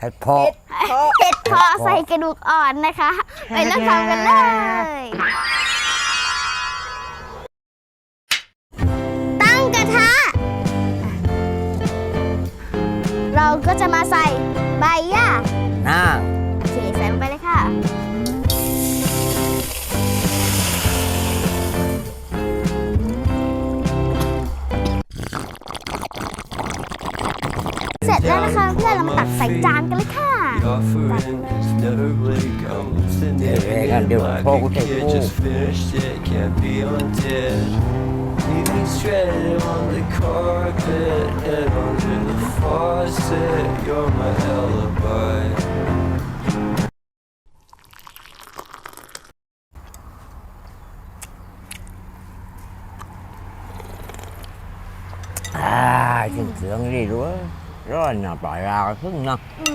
เห็ดเพาะเพราะ เห็ดเพาะใส่กระดูกอ่อนนะคะ ไปเริ่มทำกันเลย ตั้งกระทะ เราก็จะมาใส่ใบ สร็จแล้วนะคะเพื่อนเรามาตักใส่จานกันเลยค่ะ Your friend is never really comes in the Yeah, end like focus, a kid focus. just finished it, can't be undid. Leaving shredded on the carpet, head under the faucet. You're my alibi. อ่าถึงเสียงดีด้วยร้อนหน่ะปลาย ราครึ่งเนาะ